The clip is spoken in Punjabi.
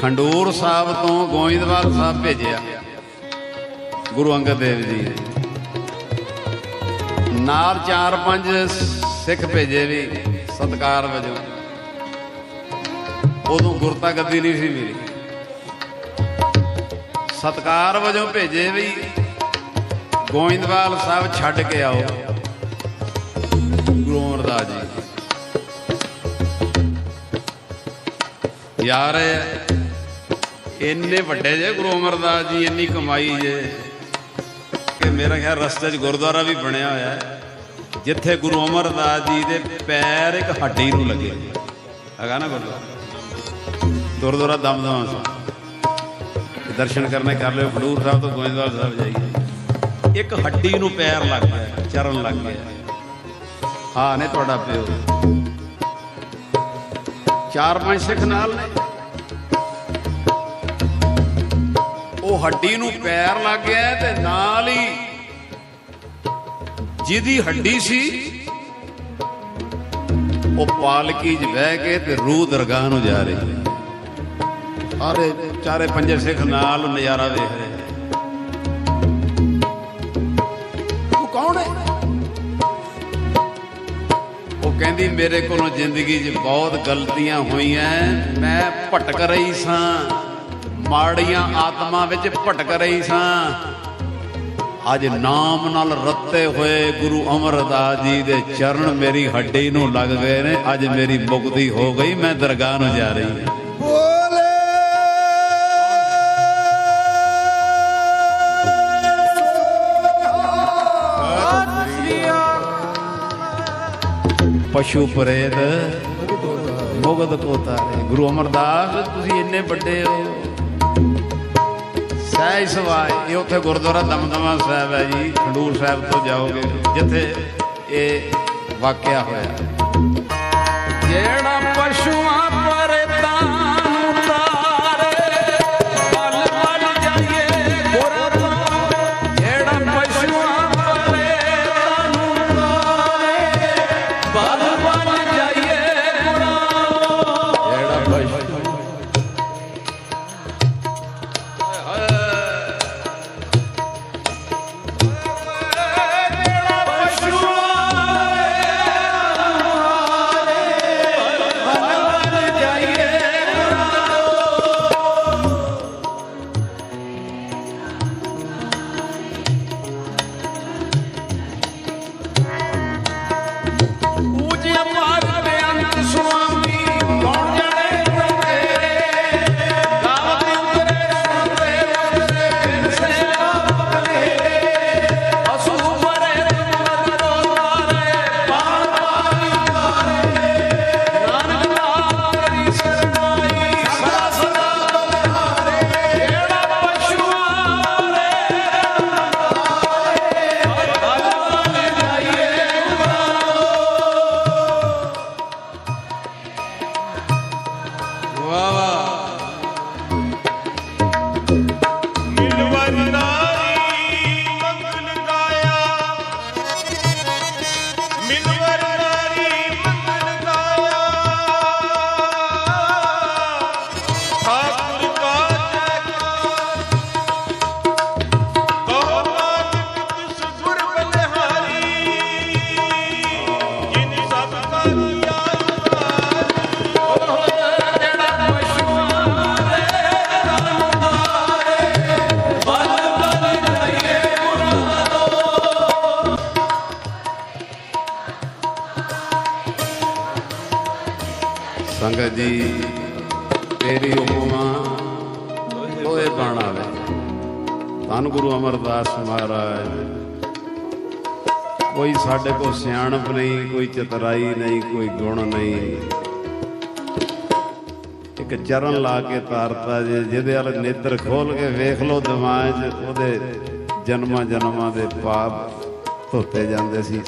ਖੰਡੂਰ ਸਾਹਿਬ ਤੋਂ ਗੋਇੰਦਵਾਲ ਸਾਹਿਬ ਭੇਜਿਆ। ਗੁਰੂ ਅੰਗਦ ਦੇਵ ਜੀ ਨੇ। ਨਾਲ ਚਾਰ ਪੰਜ ਸਿੱਖ ਭੇਜੇ ਵੀ ਸਤਕਾਰ ਵਜੋਂ। ਉਦੋਂ ਗੁਰਤਾ ਗੱਦੀ ਨਹੀਂ ਸੀ ਮਿਲੀ। ਸਤਕਾਰ ਵਜੋਂ ਭੇਜੇ ਵੀ ਗੋਇੰਦਵਾਲ ਸਾਹਿਬ ਛੱਡ ਕੇ ਆਓ। ਗੁਰੂ ਅਮਰਦਾਸ ਜੀ। ਯਾਰ ਇੰਨੇ ਵੱਡੇ ਜੇ, ਗੁਰੂ ਅਮਰਦਾਸ ਜੀ ਇੰਨੀ ਕਮਾਈ ਜੇ ਕਿ ਮੇਰਾ ਖਿਆਲ ਰਸਤੇ 'ਚ ਗੁਰਦੁਆਰਾ ਵੀ ਬਣਿਆ ਹੋਇਆ ਹੈ, ਜਿੱਥੇ ਗੁਰੂ ਅਮਰਦਾਸ ਜੀ ਦੇ ਪੈਰ ਇੱਕ ਹੱਡੀ ਨੂੰ ਲੱਗੇ। ਹੈਗਾ ਨਾ ਗੁਰਦੁਆਰਾ? ਗੁਰਦੁਆਰਾ ਦਮਦਮਾ ਸਾਹਿਬ। ਦਰਸ਼ਨ ਕਰਨੇ ਕਰ ਲਿਓ, ਖਡੂਰ ਸਾਹਿਬ ਤੋਂ ਗੋਇੰਦਵਾਲ ਸਾਹਿਬ ਜਾਈਏ। ਇੱਕ ਹੱਡੀ ਨੂੰ ਪੈਰ ਲੱਗ ਗਿਆ, ਚਰਨ ਲੱਗ ਗਿਆ। ਹਾਂ ਨੇ ਤੁਹਾਡਾ ਪਿਓ। ਚਾਰ ਪੰਜ ਸਿੱਖ ਨਾਲ ਨੇ। ਉਹ ਹੱਡੀ ਨੂੰ ਪੈਰ ਲੱਗ ਗਿਆ ਤੇ ਨਾਲ ਹੀ ਜਿਹਦੀ ਹੱਡੀ ਸੀ, ਉਹ ਪਾਲਕੀ 'ਚ ਬਹਿ ਕੇ ਤੇ ਰੂਹ ਦਰਗਾਹ ਨੂੰ ਜਾ ਰਹੀ ਹੈ। ਚਾਰੇ ਪੰਜੇ ਸਿੱਖ ਨਾਲ ਨਜ਼ਾਰਾ ਦੇਖ ਰਹੇ ਤੂੰ ਕੌਣ ਹੈ? ਉਹ ਕਹਿੰਦੀ, ਮੇਰੇ ਕੋਲੋਂ ਜ਼ਿੰਦਗੀ 'ਚ ਬਹੁਤ ਗਲਤੀਆਂ ਹੋਈਆਂ, ਮੈਂ ਭਟਕ ਰਹੀ ਸਾਂ। ਮਾੜੀਆਂ ਆਤਮਾ ਵਿੱਚ ਭਟਕ ਰਹੀ ਸਾਂ। ਅੱਜ ਨਾਮ ਨਾਲ ਰੱਤੇ ਹੋਏ ਗੁਰੂ ਅਮਰਦਾਸ ਜੀ ਦੇ ਚਰਨ ਮੇਰੀ ਹੱਡੀ ਨੂੰ ਲੱਗ ਗਏ ਨੇ। ਅੱਜ ਮੇਰੀ ਮੁਕਤੀ ਹੋ ਗਈ ਮੈਂ ਦਰਗਾਹ ਨੂੰ ਜਾ ਰਹੀ ਹਾਂ। ਪਸ਼ੂ ਪ੍ਰੇਤ ਮੁਗਦ ਕੋ ਤਾਰੇ ਗੁਰੂ ਅਮਰਦਾਸ ਤੁਸੀਂ ਇੰਨੇ ਵੱਡੇ ਹੋ। ਸਹਿ ਸਵਾਏ ਇਹ ਉੱਥੇ ਗੁਰਦੁਆਰਾ ਦਮਦਮਾ ਸਾਹਿਬ ਹੈ ਜੀ, ਖੰਡੂਰ ਸਾਹਿਬ ਤੋਂ ਜਾਓਗੇ, ਜਿੱਥੇ ਇਹ ਵਾਕਿਆ ਹੋਇਆ ਸੰਗਤ ਜੀ ਤੇਰੀ ਉਪਮਾ ਲੋਏ ਬਾਣਾ ਧੰਨ ਗੁਰੂ ਅਮਰਦਾਸ ਮਹਾਰਾਜ, ਕੋਈ ਸਾਡੇ ਕੋ ਸਿਆਣਪ ਨਹੀਂ, ਕੋਈ ਚਤਰਾਈ ਨਹੀਂ, ਕੋਈ ਗੁਣ ਨਹੀਂ। ਇੱਕ ਚਰਨ ਲਾ ਕੇ ਤਾਰਤਾ ਜੇ, ਜਿਹਦੇ ਵੱਲ ਨੇਤਰ ਖੋਲ ਕੇ ਵੇਖ ਲੋ ਦਿਮਾਗ 'ਚ, ਉਹਦੇ ਜਨਮਾਂ ਜਨਮਾਂ ਦੇ ਪਾਪ ਧੋਤੇ ਜਾਂਦੇ ਸੀ।